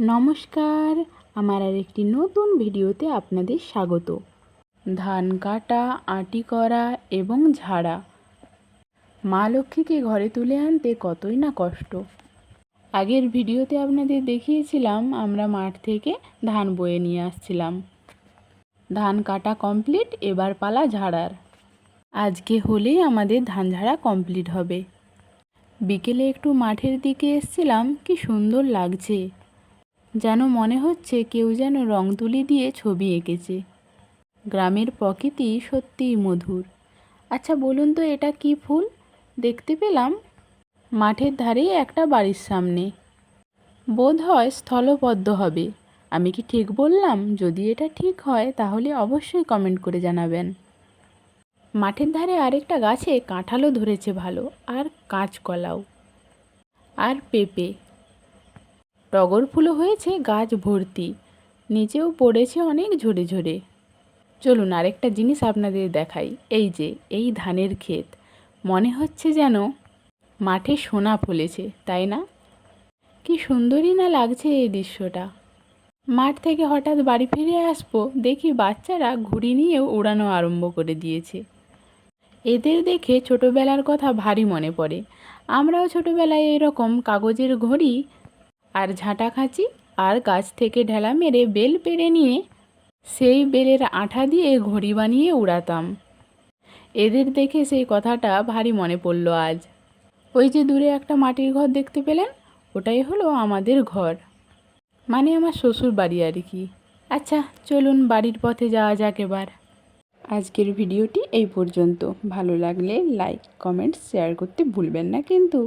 নমস্কার, আমার আর একটি নতুন ভিডিওতে আপনাদের স্বাগত। ধান কাটা, আটি করা এবং ঝাড়া। মা লক্ষ্মীকে ঘরে তুলে আনতে কতই না কষ্ট। আগের ভিডিওতে আপনাদের দেখিয়েছিলাম, আমরা মাঠ থেকে ধান বয়ে নিয়ে আসছিলাম। ধান কাটা কমপ্লিট, এবার পালা ঝাড়ার। আজকে হলেই আমাদের ধান ঝাড়া কমপ্লিট হবে। বিকেলে একটু মাঠের দিকে এসছিলাম, কি সুন্দর লাগছে। যেন মনে হচ্ছে কেউ যেন রং তুলি দিয়ে ছবি এঁকেছে। গ্রামের প্রকৃতি সত্যিই মধুর। আচ্ছা বলুন তো এটা কি ফুল? দেখতে পেলাম। মাঠের ধারেই একটা বাড়ির সামনে। বোধ হয় স্থলপদ্ম হবে। আমি কি ঠিক বললাম? যদি এটা ঠিক হয়, তাহলে অবশ্যই কমেন্ট করে জানাবেন। মাঠের ধারে আরেকটা গাছে কাঁঠালও ধরেছে ভালো, আর কাঁচকলাও। আর পেঁপে। টগর ফুলও হয়েছে গাছ ভর্তি। নিচেও পড়েছে অনেক ঝরে ঝরে। চলুন আরেকটা জিনিস আপনাদের দেখাই। এই যে, এই ধানের ক্ষেত। মনে হচ্ছে যেন মাঠে সোনা ফলেছে, তাই না? কি সুন্দরই না লাগছে এই দৃশ্যটা। মাঠ থেকে হঠাৎ বাড়ি ফিরে আসব, দেখি বাচ্চারা ঘুড়ি নিয়েও উড়ানো আরম্ভ করে দিয়েছে। এদের দেখে ছোটোবেলার কথা ভারী মনে পড়ে। আমরাও ছোটোবেলায় এরকম কাগজের ঘড়ি আর ঝাঁটা খাঁচি আর গাছ থেকে ঢেলা মেরে বেল পেড়ে নিয়ে সেই বেলের আঠা দিয়ে ঘড়ি বানিয়ে উড়াতাম। এদের দেখে সেই কথাটা ভারী মনে পড়ল আজ। ওই যে দূরে একটা মাটির ঘর দেখতে পেলেন? ওটাই হলো আমাদের ঘর। মানে আমার শ্বশুর বাড়ি আর কি। আচ্ছা চলুন বাড়ির পথে যাওয়া যাক এবার। আজকের ভিডিওটি এই পর্যন্ত। ভালো লাগলে লাইক কমেন্ট শেয়ার করতে ভুলবেন না কিন্তু।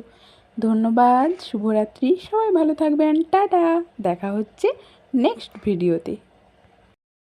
ধন্যবাদ শুভরাত্রি সবাই ভালো থাকবেন টাটা দেখা হচ্ছে নেক্সট ভিডিওতে